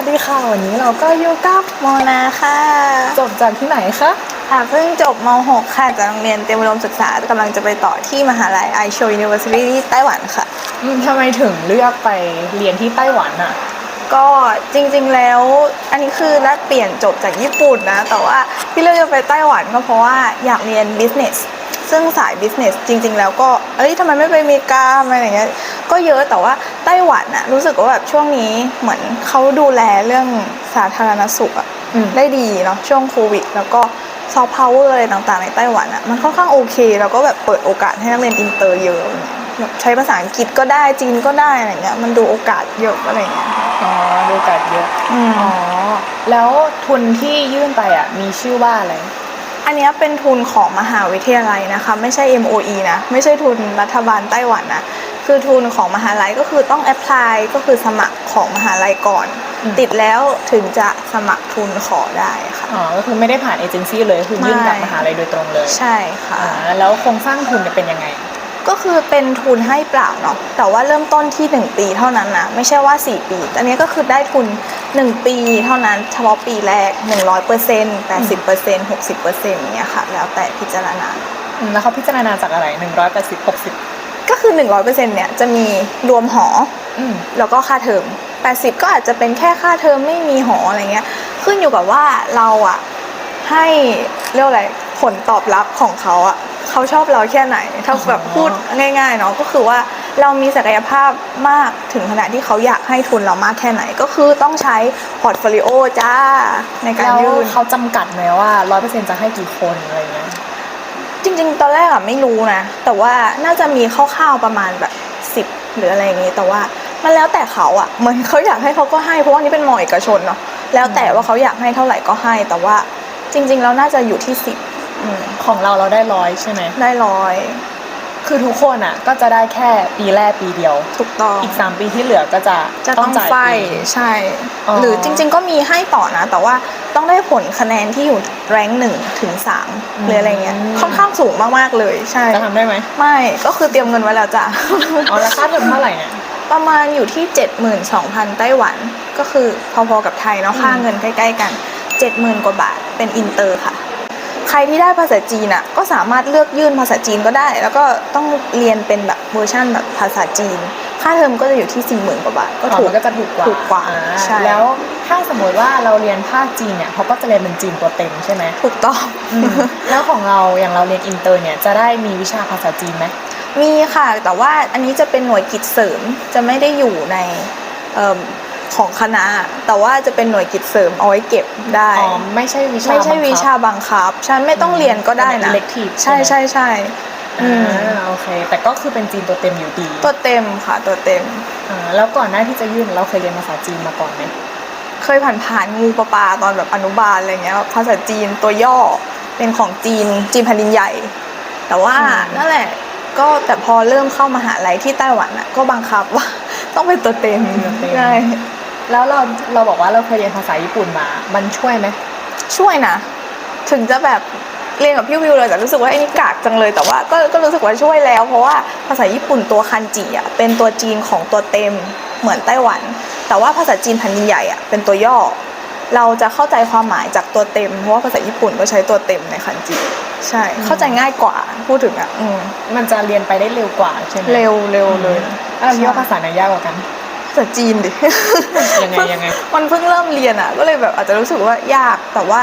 วัสดีค่ะ วันนี้เราก็อยู่กับโมนาค่ะจบจากที่ไหนคะค่ะเพิ่งจบม .6 ค่ะจากโรงเรียนเตรียมอุดมศึกษากำลังจะไปต่อที่มหาลัยไอโช University ที่ไต้หวันค่ะอืมทำไมถึงเลือกไปเรียนที่ไต้หวันอะก็จริงๆแล้วอันนี้คือนัดเปลี่ยนจบจากญี่ปุ่นนะ แต่ว่าที่เลือกจะไปไต้หวันก็เพราะว่าอยากเรียน business ซึ่งสาย business จริง ๆ แล้วก็เอ้ยทำไมไม่ไปอเมริกาอะไรอย่างเงี้ยก็เยอะแต่ว่าไต้หวันอะรู้สึกว่าแบบช่วงนี้เหมือนเขาดูแลเรื่องสาธารณสุขอะอืมได้ดีเนาะช่วงโควิด แล้วก็ซอฟต์พาวเวอร์อะไรต่างๆในไต้หวันอะมันค่อนข้างโอเค แล้วก็แบบเปิดโอกาสให้นักเรียนอินเตอร์เยอะแบบใช้ภาษาอังกฤษก็ได้จีนก็ได้อะไรเงี้ยมันดูโอกาสเยอะอะไรเงี้ยอ๋อดูโอกาสเยอะอืมอ๋อแล้วทุนที่ยื่นไปอะมีชื่อว่าอะไร อันเนี้ยเป็นทุนของมหาวิทยาลัยนะคะ ไม่ใช่ MOE นะ ไม่ใช่ทุนรัฐบาลไต้หวันนะ คือทุนของมหาลัยก็คือต้องแอพพลายก็คือสมัครของมหาลัยก่อนอืมติดแล้วถึงจะสมัครทุนขอได้ค่ะ อ๋อ ก็คือไม่ได้ผ่านเอเจนซี่เลย คือยื่นกับไม่มหาลัยโดยตรงเลย ใช่ค่ะอ่าแล้วโครงสร้างทุนเนี่ยเป็นยังไงก็คือเป็นทุนให้เปล่าเนาะแต่ว่าเริ่มต้นที่ 1 ปีเท่านั้นนะ ไม่ใช่ว่า 4 ปี อันนี้ก็คือได้ทุน 1 ปีเท่านั้นเฉพาะปีแรก 100% 80% 60%เนี่ยค่ะ แล้วแต่พิจารณาอืมแล้วเขาพิจารณาจากอะไรหนึ่งร้อยแปดสิบหกสิบก็คือ 100%เนี่ยจะมีรวมหออืมแล้วก็ค่าเทอม 80 ก็อาจจะเป็นแค่ค่าเทอมไม่มีหออะไรเงี้ย ขึ้นอยู่กับว่าเราอะให้เรียกว่าอะไรผลตอบรับของเขาอะเขาชอบเราแค่ไหน ถ้าแบบพูดง่ายๆเนาะก็คือว่า เรามีศักยภาพมากถึงขนาดที่เขาอยากให้ทุนเรามากแค่ไหน ก็คือต้องใช้พอร์ตโฟลิโอจ้าในการแล้วยื่นเขาจำกัดไหมว่าร้อยเปอร์เซ็นต์จะให้กี่คนอะไรเงี้ยจริง ๆ ตอนแรกอะไม่รู้นะ แต่ว่าน่าจะมีคร่าวๆประมาณแบบสิบหรืออะไรอย่างนี้แต่ว่ามันแล้วแต่เขาอะเหมือนเขาอยากให้เขาก็ให้เพราะว่านี่เป็นมอเอกชนเนาะแล้วแต่ว่าเขาอยากให้เท่าไหร่ก็ให้ แต่ว่าจริง ๆ แล้วน่าจะอยู่ที่สิบของเราเราได้ร้อยใช่ไหมได้ร้อย คือทุกคนอะก็จะได้แค่ปีแรกปีเดียว ถูกต้องอีก 3 ปีที่เหลือก็จะจะต้องจ่ายไฟเองใช่อ๋อหรือจริง ๆ ก็มีให้ต่อนะ แต่ว่าต้องได้ผลคะแนนที่อยู่แรงหนึ่งถึงสามหรืออะไรเงี้ยค่อนข้างสูงมากๆเลยใช่จะทำได้ไหมไม่ก็คือเตรียมเงินไว้แล้วจ้ะอ๋อแล้วค่าเทอมเท่าไหร่เนี่ยประมาณอยู่ที่ 72,000ไต้หวัน ก็คือพอๆกับไทยเนาะอืมค่าเงินใกล้ ๆ กัน 70,000 กว่าบาทเป็นอินเตอร์ค่ะ ใครที่ได้ภาษาจีนอะก็สามารถเลือกยื่นภาษาจีนก็ได้ แล้วก็ต้องเรียนเป็นแบบเวอร์ชั่นแบบภาษาจีน ค่าเทอมก็จะอยู่ที่ 40,000กว่าบาทก็อ๋อถูกมันก็จะถูกกว่าถูกกว่าอ่ใช่แล้วถ้าสมมติว่าเราเรียนภาคจีนเนี่ยเขาก็จะเรียนเป็นจีนตัวเต็มใช่ไหมถูกต้องอืมแล้วของเราอย่างเราเรียนอินเตอร์เนี่ยจะได้มีวิชาภาษาจีนไหมมีค่ะแต่ว่าอันนี้จะเป็นหน่วยกิจเสริมจะไม่ได้อยู่ในเอิ่ม ของคณะ แต่ว่าจะเป็นหน่วยกิจเสริมเอาไว้เก็บได้อ๋อไม่ใช่วิชาไม่ใช่บังคับวิชาบังคับฉันไม่ต้องเรียนก็ได้นะเป็น elective ใช่ใช่ใช่ไหมใช่อืมอ่าโอเค แต่ก็คือเป็นจีนตัวเต็มอยู่ดี ตัวเต็มค่ะตัวเต็มอ่าแล้วก่อนหน้าที่จะยื่นเราเคยเรียนภาษาจีนมาก่อนไหมเคยผ่านผ่านๆงูปลาปลาตอนแบบอนุบาลอะไรเงี้ยภาษาจีนตัวย่อเป็นของจีนจีนแผ่นดินใหญ่ แต่ว่านั่นแหละก็แต่พอเริ่มเข้ามาหาลัยที่ไต้หวันอะก็บังคับว่าต้องเป็นตัวเต็มตัวเต็มใช่ แล้วเราเราบอกว่าเราเคยเรียนภาษาญี่ปุ่นมา มันช่วยไหมช่วยนะ ถึงจะแบบเรียนกับพี่วิวเลยแต่รู้สึกว่าไอ้นี่กากจังเลยแต่ว่าก็ก็รู้สึกว่าช่วยแล้ว เพราะว่าภาษาญี่ปุ่นตัวคันจิอะเป็นตัวจีนของตัวเต็มเหมือนไต้หวัน แต่ว่าภาษาจีนแผ่นดินใหญ่อะเป็นตัวย่อ เราจะเข้าใจความหมายจากตัวเต็ม เพราะว่าภาษาญี่ปุ่นก็ใช้ตัวเต็มในคันจิใช่ เข้าใจง่ายกว่าพูดถึงอะอืมมันจะเรียนไปได้เร็วกว่าใช่ไหมเร็วเร็วเลยอะเราคิดว่าภาษาไหนยากกว่ากัน ภาษาจีนดิยังไงยังไงมันเพิ่งเริ่มเรียนอะ ก็เลยแบบอาจจะรู้สึกว่ายากแต่ว่า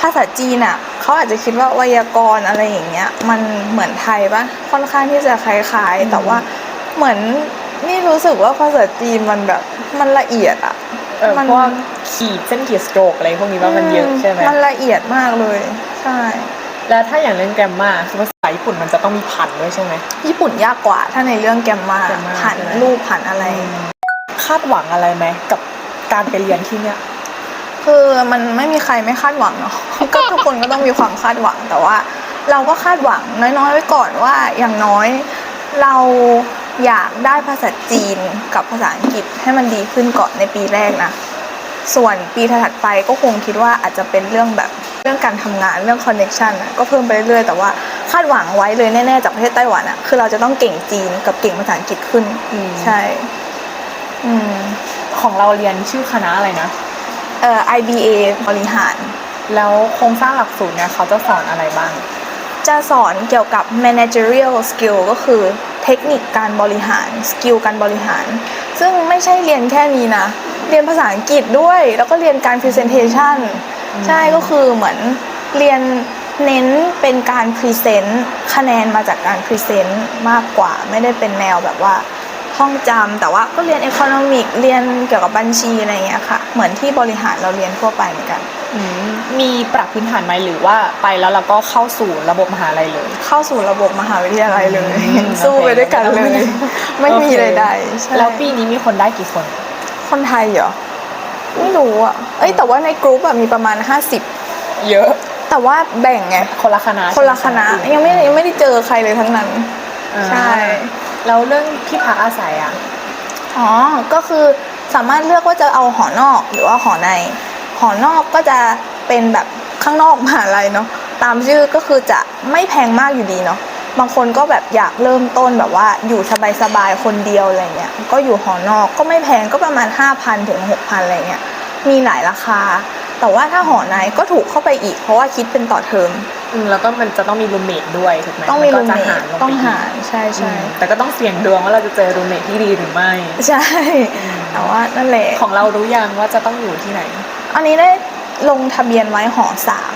ภาษาจีนอะเขาอาจจะคิดว่าไวยากรณ์อะไรอย่างเงี้ย มันเหมือนไทยปะค่อนข้างที่จะคล้ายอืมๆแต่ว่าเหมือนนี่รู้สึกว่าภาษาจีนมันแบบมันละเอียดอะเออมันพวกขีดเส้นขีดสโตรกอะไรพวกนี้ว่ามันเยอะใช่ไหมมันละเอียดมากเลยใช่แล้วถ้าอย่างเรื่องแกรมมาคือภาษาญี่ปุ่นมันจะต้องมีพันด้วยใช่ไหมญี่ปุ่นยากกว่าถ้าในเรื่องแกมมาแกมมาผันใช่ไหมรูปผันอะไรคาดหวังอะไรไหมกับการไปเรียนที่เนี่ย คือมันไม่มีใครไม่คาดหวังเนาะ ก็ทุกคนก็ต้องมีความคาดหวังแต่ว่า เราก็คาดหวังน้อยๆไว้ก่อนว่าอย่างน้อย เราอยากได้ภาษาจีนกับภาษาอังกฤษให้มันดีขึ้นก่อนในปีแรกนะ ส่วนปีถัดๆไปก็คงคิดว่าอาจจะเป็นเรื่องแบบเรื่องการทำงานเรื่องคอนเน็ชันนะก็เพิ่มไปเรื่อยๆแต่ว่าคาดหวังไว้เลยแน่ๆจากประเทศไต้หวันอะคือเราจะต้องเก่งจีนกับเก่งภาษาอังกฤษขึ้นอืมใช่ อืมของเราเรียนชื่อคณะอะไรนะ เอ่อ IBA บริหาร แล้วโครงสร้างหลักสูตรเนี่ยเขาจะสอนอะไรบ้าง จะสอนเกี่ยวกับ managerial skill ก็คือเทคนิคการบริหาร สกิลการบริหาร ซึ่งไม่ใช่เรียนแค่นี้นะ เรียนภาษาอังกฤษด้วย แล้วก็เรียนการ presentation ใช่ก็คือเหมือนเรียนเน้นเป็นการ present คะแนนมาจากการ present มากกว่า ไม่ได้เป็นแนวแบบว่า ท่องจำแต่ว่าก็เรียน economic เรียนเกี่ยวกับบัญชีอะไรอย่างเงี้ยค่ะ เหมือนที่บริหารเราเรียนทั่วไปเหมือนกันอืมมีปรับพื้นฐานไหมหรือว่าไปแล้วเราก็เข้าสู่ระบบมหาลัยเลย เข้าสู่ระบบมหาวิทยาลัยเลยอืมสู้ไปด้วยกันเลย ไม่มีโอเคใดๆใช่แล้วปีนี้มีคนได้กี่คน คนไทยเหรอไม่รู้อะเอ้ยแต่ว่าในกรุ๊ปอะมีประมาณ 50 เยอะ แต่ว่าแบ่งไงคนละคณะคนละคณะใช่หยังไม่ยังไม่ได้เจอใครเลยทั้งนั้นอ่าใช่ แล้วเรื่องที่พักอาศัยอะ อ๋อ ก็คือสามารถเลือกว่าจะเอาหอนอกหรือว่าหอใน หอนอกก็จะเป็นแบบข้างนอกมหาลัยเนาะ ตามชื่อก็คือจะไม่แพงมากอยู่ดีเนาะ บางคนก็แบบอยากเริ่มต้นแบบว่าอยู่สบายๆคนเดียวอะไรเงี้ย ก็อยู่หอนอกก็ไม่แพงก็ประมาณ 5,000ถึง6,000อะไรเงี้ย มีหลายราคา แต่ว่าถ้าหอในก็ถูกเข้าไปอีก เพราะว่าคิดเป็นต่อเทอม อืมแล้วก็มันจะต้องมีรูเมทด้วยถูกไหมต้องมีนรูก็เมจะทลไปต้องกหารใช่อืใช่มแต่ก็ต้องเสี่ยงดวงว่าเราจะเจอรูเมทที่ดีหรือไม่ ใช่ แต่ว่านั่นแหละของเรารู้ยังว่าจะต้องอยู่ที่ไหน อันนี้ได้ลงทะเบียนไว้หอสาม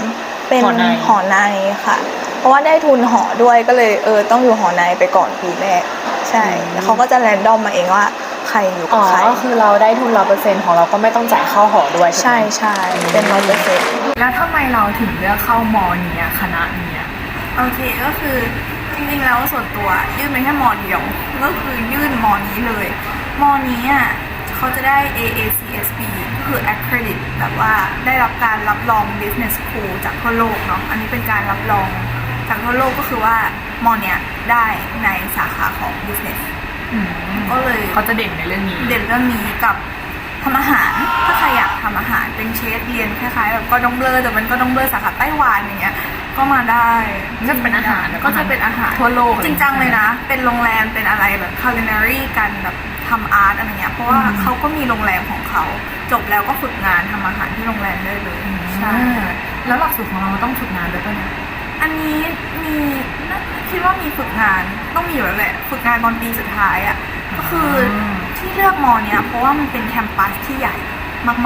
เป็นหอในหอในค่ะ เพราะว่าได้ทุนหอด้วยก็เลยเออต้องอยู่หอในไปก่อนปีแรกใช่แล้วเขาก็จะแรนดอมมาเองว่า ใครอยู่อ๋กับอ ใคร ก็คือเราได้ทุนร้อยเปอร์เซ็นต์ของเราก็ไม่ต้องจ่ายเข้าหอด้วยถูกไหมใช่ใช่เป็นร้อยเปอร์เซ็นต์ แล้วทำไมเราถึงเลือกเข้ามอนี้อะคณะนี้อะโอเคก็คือจริงๆแล้วส่วนตัวยื่นไปแค่มอเดียว ก็คือยื่นมอนี้เลย มอนี้อะเขาจะได้ AACSB ก็คือ accredit แบบว่าได้รับการรับรอง business school จากทั่วโลกเนาะอันนี้เป็นการรับรองจากทั่วโลกก็คือว่ามอเนี้ยได้ในสาขาของ business ก็เลยเขาจะเด่นในเรื่องนี้ เด่นเรื่องนี้กับทำอาหาร ถ้าใครอยากทำอาหารเป็นเชฟเรียนคล้ายๆแบบก็ต้องเบลอแต่มันก็ต้องเบลอสาขาไต้หวันอย่างเงี้ย ก็มาได้ก็จะเป็นอาหารก็จะเป็นอาหารทั่วโลกจริงจังเลยนะ เป็นโรงแรมเป็นอะไรแบบ culinary กันแบบทำอาร์ตอะไรเงี้ยเพราะว่าเขาก็มีโรงแรมของเขาจบแล้วก็ฝึกงานทำอาหารที่โรงแรมได้เลยใช่แล้วหลักสูตรของเราต้องฝึกงานด้วยป่ะเนี่ย อันนี้มีน่าคิดว่ามีฝึกงานต้องมีอยู่แล้วแหละ ฝึกงานตอนปีสุดท้ายอะ่ะก็คืออมที่เลือกมอเนี้ยเพราะว่ามันเป็นแคมปัสที่ใหญ่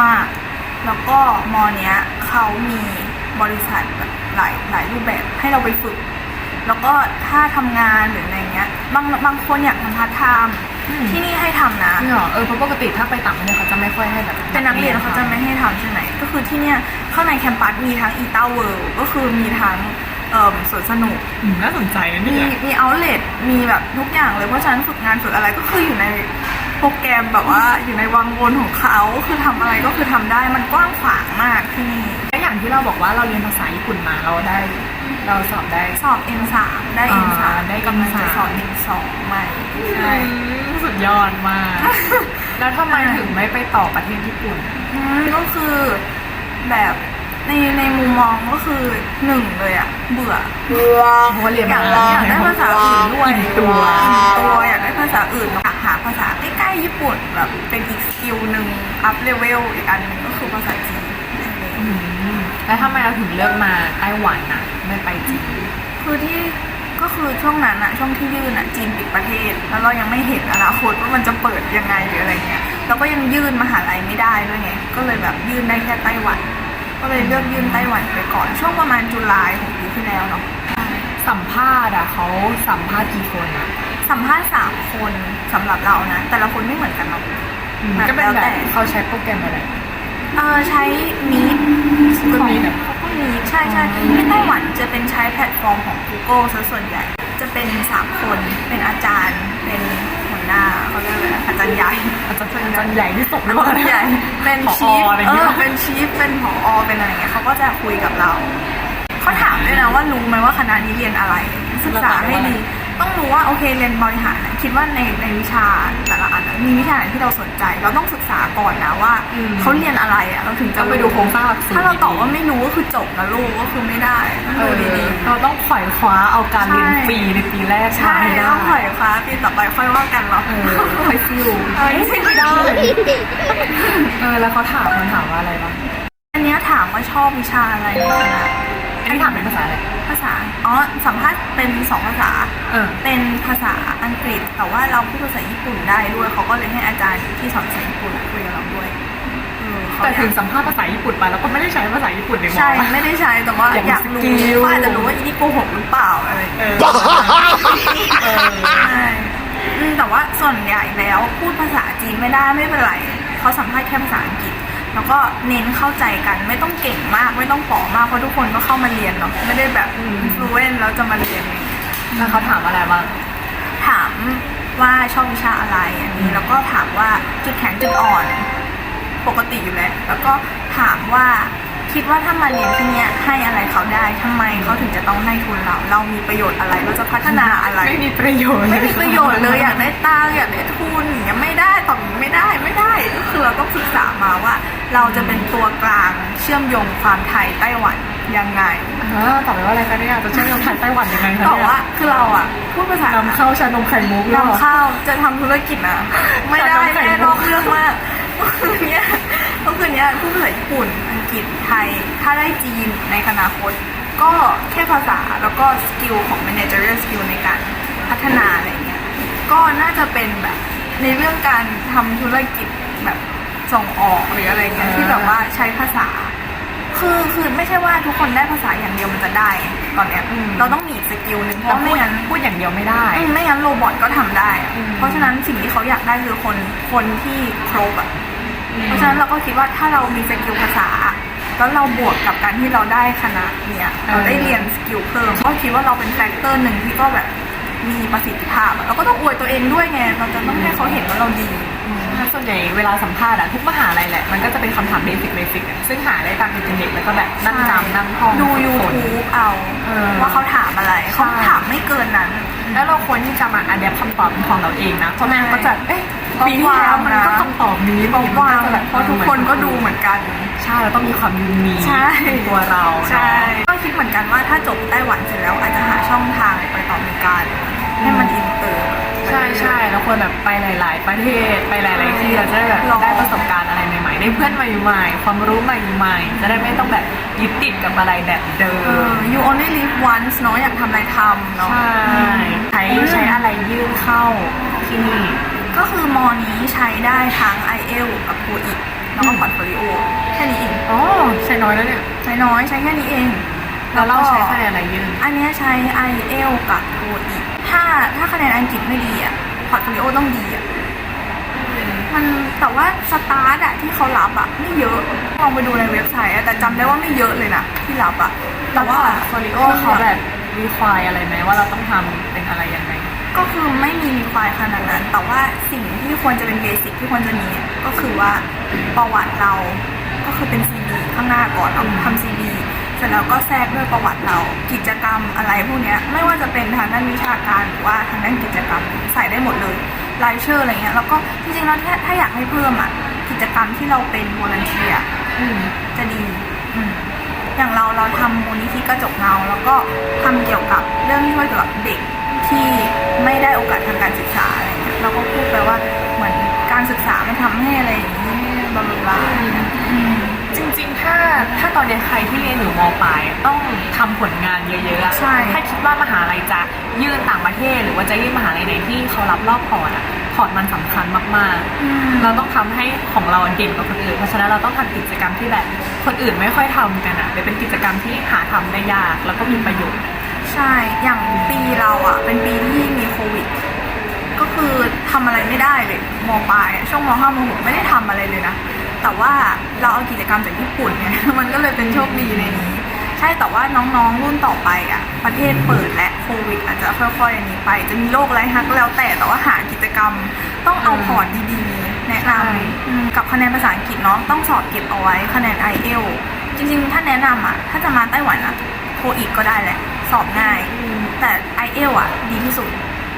มากๆ แล้วก็มอเนี้ยเขามีบริษัทแบบหลายหลายรูปแบบให้เราไปฝึก แล้วก็ถ้าทำงานหรืออะไรเงี้ยบางบางคนอยากทำพาร์ทไทม์ที่นี่ให้ทำนะจริงเหรอเออเพราะปกติถ้าไปต่างประเทศเขาจะไม่ค่อยให้แบบเป็นนักเรียนเขาจะไม่ให้ทำใช่ไหมก็คือที่เนี่ยข้างในแคมปัสมีทั้งอีตาเวิลด์ก็คือมีทั้ง เอ่อสวนสนุก อืมน่าสนใจนะมีเนี่ย มีเอาเล t มีแบบทุกอย่างเลยเพราะฉะนั้นฝึกงานฝึกอะไรก็คืออยู่ในโปรแกรมแบบว่าอยู่ในวังวนของเขาคือทำอะไรก็คือทำได้มันกว้างขวางมากที่นี่แล้วอย่างที่เราบอกว่าเราเรียนภาษาญี่ปุ่นมาเราได้ เราสอบได้ สอบ N3 ได้ อ่า N3 ได้กำลังจะ N3 สอบ N2 ใหม่ใช่สุดยอดมาก แล้วทำไมถึงไม่ไปต่อประเทศญี่ปุ่น อืมก็คือแบบ ในในมุมมองก็คือหนึ่งเลยอะเบื่อเพราะว่าเรียนอยากมาอยากได้ภาษาอื่นด้วยอิ่มตัวอิ่มตัวอยากได้ภาษาอื่นอยากหาภาษาใกล้ๆญี่ปุ่นแบบเป็นอีกสกิลหนึ่งอัพเลเวลอีกอันหนึงก็คือภาษาจีนอืมแล้วทำไมเราถึงเลือกมาไต้หวันน่ะ ไม่ไปจีนคือที่ก็คือช่วงนั้นอะช่วงที่ยื่นอะจีนปิดประเทศ แล้วเรายังไม่เห็นอนาคตว่ามันจะเปิดยังไงหรืออะไรเงี้ยเราก็ยังยื่นมหาลัยไม่ได้ด้วยไงก็เลยแบบยื่นได้แค่ไต้หวัน ก็เลยเลือกยื่นไต้หวันไปก่อน ช่วงประมาณจุลายของปีที่แล้วเนาะสัมภาษณ์อะเขาสัมภาษณ์กี่คนอะสัมภาษณ์สามคนสำหรับเรานะ แต่ละคนไม่เหมือนกันเนาะก็เป็นแล้วแบแต่บเขาใช้โปรแกรมอะไรเออใช้มีดก็มีแบบก็มีใช่ใช่ที่ไต้หวันจะเป็นใช้แพลตฟอร์มของ Google ซะส่วนใหญ่ จะเป็นสามคนเป็นอาจารย์เป็นหัวหน้าเขาเรียกอะไรนะ อาจารย์อาจะเป็นอาจารย์ใหญ่ที่สุดหรือเปล่าใหญ่เป็นชีฟอะไรอย่างเออเป็นชีฟเป็นผอเป็นอะไรเงี้ยเขาก็จะคุยกับเราเขาถามด้วยนะว่ารู้ไหมว่าคณะนี้เรียนอะไรศึกษาให้ดี ต้องรู้ว่าโอเคเรียนบริหารนะคิดว่าในในวิชาแต่ละอันนะมีวิชาไหนที่เราสนใจ เราต้องศึกษาก่อนนะว่าอืมเขาเรียนอะไรอะเราถึงจะต้องไปดูโครงสร้างหลักสูตรถ้าเราตอบดีๆว่าไม่รู้ก็คือจบนะลูกก็คือไม่ได้ต้องเอดูอดีเราต้องขวายคว้าเอาการเรียนใช่ฟรีในปีแรกๆใช่มาให้ได้ต้องถอยคว้าปีต่อไปค่อยว่ากันเนาะเออค่อยซิวเออซิ่ไม่ได้เออแล้วเขาถามมันถามว่าอะไรบ้างอันเนี้ยถามว่าชอบวิชาอะไรในคณะ อันนี้ถามเป็นภาษาอะไร ภาษา อ๋อ สัมภาษณ์เป็นสองภาษา เออ เป็นภาษาอังกฤษ แต่ว่าเราพูดภาษาญี่ปุ่นได้ด้วย เขาก็เลยให้อาจารย์ที่สอนภาษาญี่ปุ่นคุยกับเราด้วยเออเขาแต่อยาก ถึงสัมภาษณ์ภาษาญี่ปุ่นไปแล้วก็ไม่ได้ใช้ภาษาญี่ปุ่นในมอ ใช่ปะไม่ได้ใช้แต่ว่าอยากอยากมีรู้สกิล ว่าอาจจะรู้ว่าอีนี่โกหกหรือเปล่าอะไรอย่างเอเงี้ยอเออ ใช่อืมแต่ว่าส่วนใหญ่แล้วพูดภาษาจีนไม่ได้ไม่เป็นไรเขาสัมภาษณ์แค่ภาษาอังกฤษ แล้วก็เน้นเข้าใจกันไม่ต้องเก่งมากไม่ต้องป๋อมากเพราะทุกคนก็เข้ามาเรียนเนาะไม่ได้แบบอืมฟลูเอนแล้วจะมาเรียนอะไรอย่างเงี้ยแล้วเขาถามอะไรบ้างถามว่าชอบวิชาอะไรอันนี้แล้วก็ถามว่าจุดแข็งจุดอ่อน ปกติอยู่แล้วแล้วก็ถามว่าคิดว่าถ้ามาเรียนที่เนี้ยให้อะไรเขาได้ทำไมเขาถึงจะต้องให้ทุนเรา เรามีประโยชน์อะไรเราจะพัฒนาอะไร ไม่มีประโยชน์ไม่มีประโยชน์เลยอยากได้ตังค์อยากได้ทุนอย่างเงี้ยไม่ได้ตอบอย่างนี้ ไม่ได้ไม่ได้ก็คือเราต้องศึกษามาว่า เราจะเป็นตัวกลางเชื่อมโยงความไทยไต้หวันยังไงเออตอบไปว่าอะไรคะเนี่ยจะเชื่อมโยงไทยไต้หวันยังไงคะตอบเนี่ยว่าคือเราอะพูดภาษานำเข้าชานมไข่มุกหรือเปล่านำเข้าจะทำธุรกิจนะไม่ได้แต่แน่น้นอองกไข่มุกเรื่องมากก็คือเนี้ยก็คือเนี้ยพูดภาษาญี่ปุ่นอังกฤษไทย ถ้าได้จีนในอนาคต ก็แค่ภาษาแล้วก็สกิลของ managerial skill ในการพัฒนาอะไรเงี้ยก็น่าจะเป็นแบบ ในเรื่องการทำธุรกิจแบบส่งออกหรืออะไรเงี้ยอ่า ที่แบบว่าใช้ภาษา คือคือไม่ใช่ว่าทุกคนได้ภาษาอย่างเดียวมันจะได้ ตอนเนี้ยเราต้องมีอีกสกิลหนึ่งเพแต่ราะพูไม่ดงั้น พูดอย่างเดียวไม่ได้ อืมไม่งั้นโรบอทก็ทำได้อะอืม เพราะฉะนั้นสิ่งที่เขาอยากได้คือคนคนที่ครบอะ เพราะฉะนั้นเราก็คิดว่าถ้าเรามีสกิลภาษาแล้วเราบวกกับการที่เราได้คณะเนี่ย เราได้เรียนสกิลเพิ่มก็คิดว่าเราเป็นแฟกเตอร์หนึ่งที่ก็แบบ มีประสิทธิภาพอะเราก็ต้องอวยตัวเองด้วยไงเราจะต้องให้เขาเห็นว่าเราดีแล้วส่วนใหญ่เวลาสัมภาษณ์อะทุกมหาลัยแหละ มันก็จะเป็นคำถามเบสิกเบสิกอะซึ่งหาได้ตามอินเทอร์เน็ตแล้วก็แบบนั่งจำนั่งท่องดูฝึกฝน YouTube เอาเออว่าเขาถามอะไรเขาใช่ถามไม่เกินนั้น แล้วเราควรที่จะมาอัดแอปคำตอบเป็นของเราเองนะเพราะแม่งั้นก็จะเอ๊ะก็ปีที่แล้วมันก็วางนะคำตอบนี้บอกว่ามันก็จะแบบเพราะทุกคนก็ดูเหมือนกัน ใช่เราต้องมีความยูนีคใช่ ในตัวเราเนอะ ใช่ ก็คิดเหมือนกันว่าถ้าจบไต้หวันเสร็จแล้วอาจจะหาช่องทางไปต่ออเมริกา ให้มันอินเตอร์ ใช่ใช่เราควรแบบไปหลาย ๆ ประเทศไปหลาย ๆ ที่เราจะได้แบบลอง ได้ประสบการณ์อะไรใหม่ ๆ ได้เพื่อนใหม่ ๆ ความรู้ใหม่ ๆ จะได้ไม่ต้องแบบยึดติดกับอะไรแบบเดิเออม you only live once เนาะอยากทำอะไรทำเนาะ ใช่ ใช้ใช้อะไรยื่นเข้าที่นี่ ก็คือมอนี้ใช้ได้ทั้ง i อเอลกับ t o อีกแล้วก็อืม พอร์ตโฟลิโอแค่นี้เองอ๋อใช้น้อยแล้วเนี่ยใช้น้อยใช้แค่นี้เองแล้วเราก็ใช้คะแนนอะไรยื่น อันเนี้ยใช้ i อเอลกับ t o อีก ถ้าถ้าคะแนนอังกฤษไม่ดีอะพอร์ตโฟลิโอต้องดีอะมันแต่ว่าสตาร์ทอะที่เขารับอะไม่เยอะลองไปดูในเว็บไซต์อะแต่จำได้ว่าไม่เยอะเลยนะที่รับอะแต่ว่าโฟลิโอเขาแบบรีควายอะไรไหมว่าเราต้องทำเป็นอะไรยังไงก็คือไม่มีรีควายขนาดนั้น แต่ว่าสิ่งที่ควรจะเป็นเบสิกที่ควรจะมีอะก็คือว่าประวัติเราก็คือเป็นซีดีข้างหน้าก่อนเราทำซีดี เสร็จแล้วก็แทรกด้วยประวัติเรากิจกรรมอะไรพวกเนี้ยไม่ว่าจะเป็นทางด้านวิชาการหรือว่าทางด้านกิจกรรมใส่ได้หมดเลยรายชื่ออะไรเงี้ยแล้วก็จริงๆแล้วถ้าถ้าอยากให้เพิ่มอะกิจกรรมที่เราเป็นวอลันเทียอืมจะดีอืมอย่างเราเราทำมูลนิธิกระจกเงา แล้วก็ทำเกี่ยวกับเรื่องที่ช่วยเกี่ยวกับเด็กที่ไม่ได้โอกาสทางการศึกษาอะไรเงี้ยเราก็พูดไปว่าเหมือนการศึกษามันทำให้อะไรอย่างนี้บลาบลาบลาอืม จริงๆ ถ้าถ้าตอนนี้ใครที่เรียนอยู่มปลายต้องทำผลงานเยอะๆอะใช่ ถ้าคิดว่ามหาลัยจะยื่นต่างประเทศ หรือว่าจะยื่นมหาลัยไหนที่เขารับรอบพอร์ตอะพอร์ตมันสำคัญมากอืม ๆ เราต้องทำให้ของเราเด่นกว่าคนอื่น เพราะฉะนั้นเราต้องทำกิจกรรมที่แบบคนอื่นไม่ค่อยทำกันอะหรือเป็นกิจกรรมที่หาทำได้ยากแล้วก็มีประโยชน์ ใช่ อย่างปีเราอะ เป็นปีที่มีโควิด ก็คือทำอะไรไม่ได้เลยมปลายอะช่วงมห้ามหกไม่ได้ทำอะไรเลยนะ แต่ว่าเราเอากิจกรรมจากญี่ปุ่นไงมันก็เลยเป็นโชคดีในนี้ ใช่แต่ว่าน้องๆรุ่นต่อไปอะ ประเทศเปิดและโควิดอาจจะค่อยๆอันนี้ไป จะมีโรคอะไรฮักก็แล้วแต่แต่ว่าหากิจกรรมต้องเอาพอร์ตดีๆ แนะนใช่ำอืมกับคะแนนภาษาอังกฤษเนาะต้องสอบเก็บเอาไว้คะแนน i อเอลจริงๆ ถ้าแนะนำอะ ถ้าจะมาไต้หวันอะโทอีกก็ได้แหละ สอบง่าย แต่ไอเอลอะ ดีที่สุด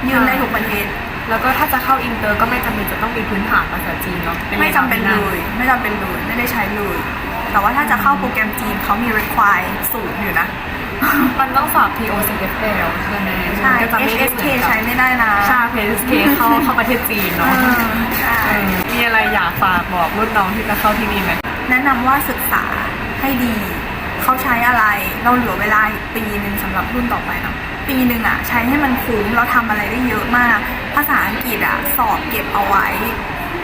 ยืนได้ทุกประเทศ แล้วก็ถ้าจะเข้าอินเตอร์ก็ไม่จำเป็นจะต้องมีพื้นฐานภาษาจีนเนาะไม่จำเป็นเลยไม่จำเป็นเลยไม่ได้ใช้เลยแต่ว่าถ้าจะเข้าโปรแกรมจีนเขามี require สูงอยู่นะ มันต้องสอบ TOCFL ใช่ไหมใช่ก็จะไม่ได้ HSK ใช้ไม่ได้นะ ใช่ HSK เข้าเข้าประเทศจีนเอเนาะอใช่เออมีอะไรอยากฝากบอกรุ่นน้องที่จะเข้าที่นี่ไหม แนะนำว่าศึกษาให้ดี เขาใช้อะไร เราเหลือเวลาอีกปีหนึ่งสำหรับรุ่นต่อไปเนาะ ปีหนึ่งอะใช้ให้มันคุ้มเราทำอะไรได้เยอะมาก ภาษาอังกฤษอะสอบเก็บเอาไว้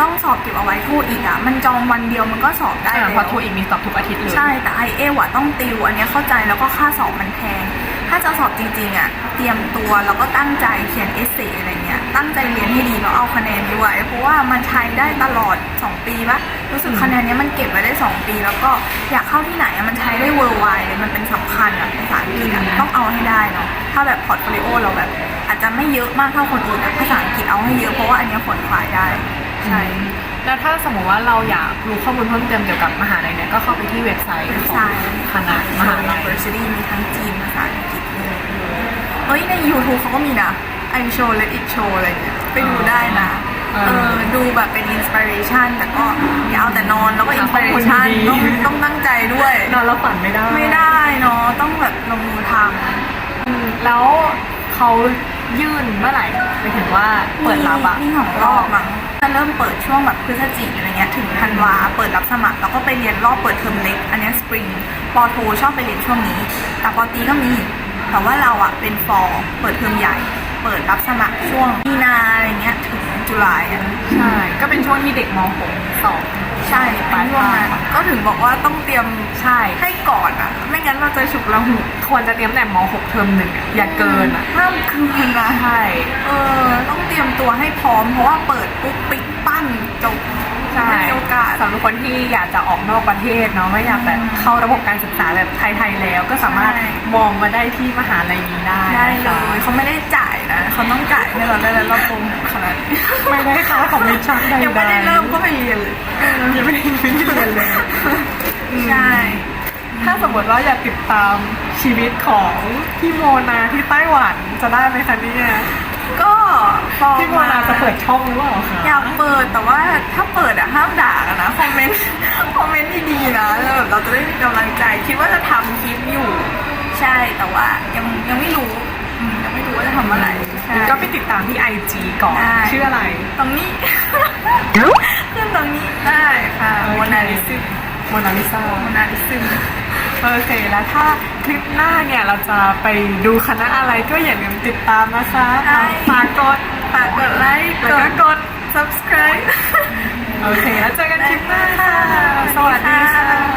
ต้องสอบเก็บเอาไว้ทูอีกอะมันจองวันเดียวมันก็สอบได้ใช่แล้วเพราะทัวร์อีกมีสอบทุกอาทิตย์เลยใช่แต่ไอเอวอะต้องติวอันเนี้ยเข้าใจแล้วก็ค่าสอบมันแพงถ้าจะสอบจริงๆอะเตรียมตัวแล้วก็ตั้งใจเขียนเอเซอะไรเงี้ยตั้งใจเรียนให้ดีแล้วเอาคะแนนด้วย เพราะว่ามันใช้ได้ตลอด 2 ปีปะรู้สึกคะแนนเนี้ยมันเก็บไว้ได้ 2 ปี แล้วก็อยากเข้าที่ไหนอะมันใช้ได้เวอร์ไวเลยมันเป็นสำคัญอะภาษาอังกฤษอะต้องเอาให้ได้เนาะ ถ้าแบบพอร์ตโฟลิโอเราแบบ อาจจะไม่เยอะมากเท่าคนอื่นอะภาษาอังกฤษเอาให้เยอะเพราะว่าอันเนี้ยผลขายได้ ใช่แล้วถ้าสมมติว่าเราอยากรู้ข้อมูลเพิ่มเติมเกี่ยวกับมหาลัยเนี่ยก็เข้าไปที่เว็บไซต์ของใช่คณะมหาลัย University มีทั้งจีนภาษาอังกฤษเลยเอ้ยใน YouTube เขาก็มีนะ I show let it show อะไรเงี้ยไปดูได้นะอ่าเออดูแบบเป็นอินสปิเรชันแต่ก็อย่าเอาแต่นอนแล้วก็อินสปิเรชันหาข้อมูลดีต้องต้องตั้งใจด้วย นอนแล้วฝันไม่ได้ ไม่ได้เนาะต้องแบบลงมือทอืม แล้วเขายื่นเมื่อไหร่หมายถึงว่าำเปิดรับอะนี่ของรอบมั้งจะเริ่มเปิดช่วงแบบพฤศจิกอะไรเงี้ยถึงธันวาเปิดรับสมัคร แล้วก็ไปเรียนรอบเปิดเทอมเล็ก อันเนี้สปริงปอโทชอบไปเรียนช่วงนี้ แต่ปอตรีก็มี แต่ว่าเราอะเป็นฟอร์เปิดเทอมใหญ่ เปิดรับสมัครช่วงมีนาอะไรเงี้ยถึงจุลายอะใช่ก็เป็นช่วงที่เด็กม .6 สอบ ใช่เป็นช่วงนั้นก็ถึงบอกว่าต้องเตรียมใช่ให้ก่อนอะไม่งั้นเราจะฉุกละหุกควรจะเตรียมแต่ม .6 เทอมหนึ่งอะอย่าเกินอะห้ามเกินนะใช่เออต้องเตรียมตัวให้พร้อมเพราะว่าเปิดปุ๊บปิดปั้นจบ ใช่ไม่มีโอกาสสำหรับคนที่อยากจะออกนอกประเทศเนาะไม่อยากแบบเข้าระบบการศึกษาแบบไทยๆแล้ว ก็สามารถใช่มองมาได้ที่มหาลัยนี้ได้ได้เลนะคะยเขาไม่ได้จ่ายนะเขาต้องจ่ายให้เราได้แล้วเราโปรโมทขนาดนี้ไม่ได้ค่าของมิชชั่นใดๆยังไม่ได้เริ่มก็ไปเรียนเลยยังไม่ได้ไม่ได้เรียนเลยใช่ถ้าสมมติว่าอยากติดตามชีวิตของพี่โมนาที่ไต้หวันจะได้ไหมคะเนี่ย ก็ฟอร์พี่โมนาจะเปิดช่องหรือเปล่าคะอยากเปิดแต่ว่าถ้าเปิดอะห้ามด่ากันนะคอมเมนต์คอมเมนต์ดีๆนะแล้วแบบเราจะได้มีกำลังใจคิดว่าจะทำคลิปอยู่ ใช่แต่ว่ายังยังไม่รู้อืมยังไม่รู้ว่าจะทำอะไรใช่ก็ไปติดตามที่ IG ก่อนได้ชื่ออะไร ตรงนี้ ขึ้นตรงนี้ได้ค่ะโมนาลิซึมโมนาลิซา โมนาลิซึม โอเคแล้วถ้าคลิปหน้าเนี่ยเราจะไปดูคณะอะไรก็อย่าลืมติดตามนะคะได้ฝากกดฝากกดไลค์แล้วก็กด subscribe โอเคแล้วเจอกันคลิปหน้าค่ะได้ค่ะสวัสดีค่ะ